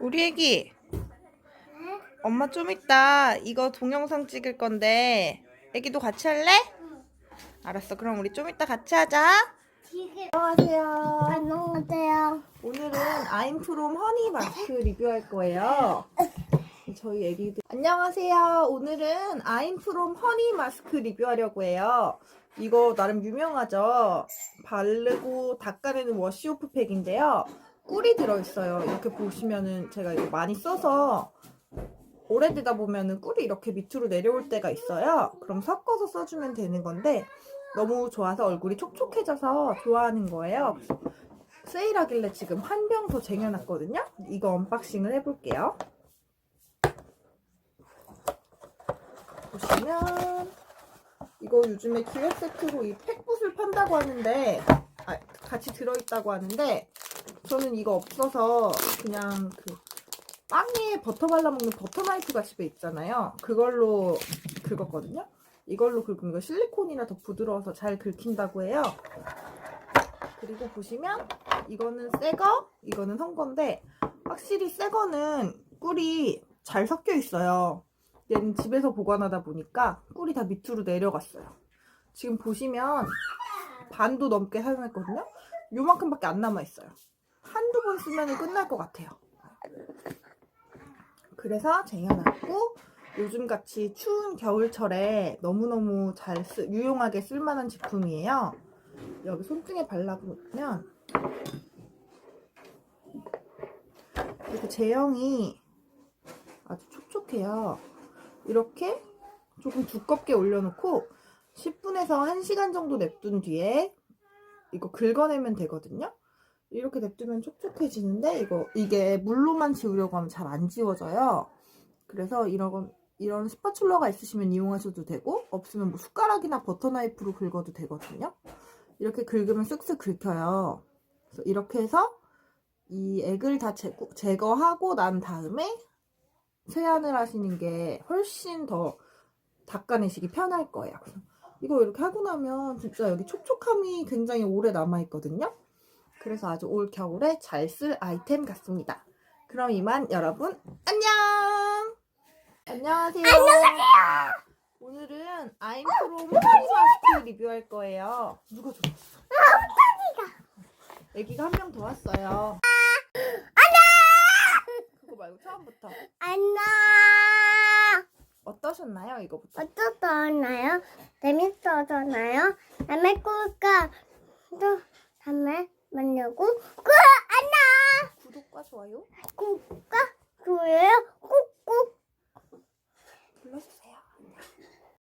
우리 애기. 엄마 좀 이따 이거 동영상 찍을 건데 애기도 같이 할래? 알았어. 그럼 우리 좀 이따 같이 하자. 안녕하세요. 안녕하세요. 오늘은 아임 프롬 허니 마스크 리뷰할 거예요. 저희 애기들 안녕하세요. 오늘은 아임 프롬 허니 마스크 리뷰하려고 해요. 이거 나름 유명하죠. 바르고 닦아내는 워시오프 팩인데요. 꿀이 들어있어요. 이렇게 보시면은 제가 이거 많이 써서 오래되다 보면은 꿀이 이렇게 밑으로 내려올 때가 있어요. 그럼 섞어서 써주면 되는 건데 너무 좋아서 얼굴이 촉촉해져서 좋아하는 거예요. 세일하길래 지금 한 병 더 쟁여놨거든요. 이거 언박싱을 해볼게요. 보시면 이거 요즘에 기획 세트로 이 팩붓을 판다고 하는데 아, 같이 들어있다고 하는데 저는 이거 없어서 그냥 그 빵에 버터 발라먹는 버터 나이프가 집에 있잖아요. 그걸로 긁었거든요. 이걸로 긁으면 이거 실리콘이라 더 부드러워서 잘 긁힌다고 해요. 그리고 보시면 이거는 새 거, 이거는 선 건데 확실히 새 거는 꿀이 잘 섞여 있어요. 얘는 집에서 보관하다 보니까 꿀이 다 밑으로 내려갔어요. 지금 보시면 반도 넘게 사용했거든요. 요만큼밖에 안 남아있어요. 한두 번 쓰면 끝날 것 같아요. 그래서 쟁여놨고 요즘같이 추운 겨울철에 너무너무 잘 쓰, 유용하게 쓸만한 제품이에요. 여기 손등에 발라보면 이렇게 제형이 아주 촉촉해요. 이렇게 조금 두껍게 올려놓고 10분에서 1시간 정도 냅둔 뒤에 이거 긁어내면 되거든요. 이렇게 냅두면 촉촉해지는데 이거 이게 물로만 지우려고 하면 잘 안 지워져요. 그래서 이런 이런 스파츌러가 있으시면 이용하셔도 되고 없으면 뭐 숟가락이나 버터 나이프로 긁어도 되거든요. 이렇게 긁으면 쓱쓱 긁혀요. 그래서 이렇게 해서 이 액을 다 제거, 제거하고 난 다음에 세안을 하시는 게 훨씬 더 닦아내시기 편할 거예요. 이거 이렇게 하고 나면 진짜 여기 촉촉함이 굉장히 오래 남아있거든요. 그래서 아주 올 겨울에 잘 쓸 아이템 같습니다. 그럼 이만 여러분 안녕! 안녕하세요. 오늘은 아임프롬 허니 마스크 리뷰할 거예요. 누가 줬어? 애기가 한 명 더 왔어요. 그거 말고 처음부터 안녕. 어떠셨나요? 이거부터. 어떠셨나요? 재밌었나요? 다음에 꿀까 또 다음에 만나고 꿀 안녕. 구독과 좋아요. 꿀까 좋아요